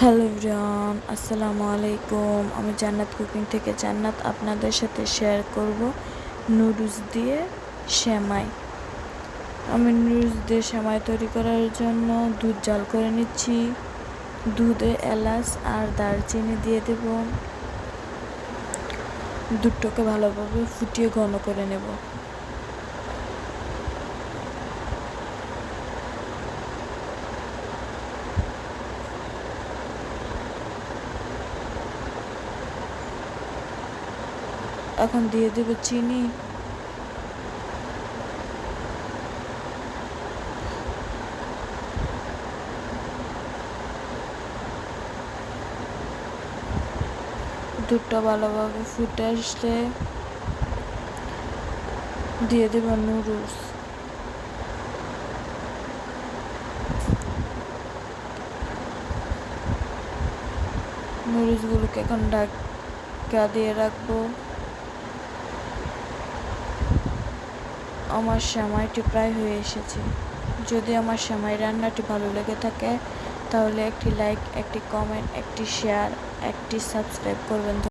Hello everyone, আসসালামু আলাইকুম। আমি জান্নাত কুকিং থেকে জান্নাত আপনাদের সাথে শেয়ার করব নুডলস দিয়ে শ্যামাই আমি নুডলস দিয়ে শ্যামাই তৈরি করার জন্য দুধ জাল করে নিচ্ছি। দুধে এলাচ আর দারচিনি দিয়ে দেব। দুধটাকে ভালোভাবে ফুটিয়ে ঘন করে নেব। এখন দিয়ে দেব চিনি। দুধটা ভালোভাবে ফুটে আসলে দিয়ে দেব নুডলস নুডলসগুলোকে এখন ঢাকা দিয়ে রাখব। আমার সেমাইটি প্রায় হয়ে এসেছে। যদি আমার সেমাই রান্নাটি ভালো লেগে থাকে, তাহলে একটি লাইক একটি কমেন্ট একটি শেয়ার একটি সাবস্ক্রাইব করবেন।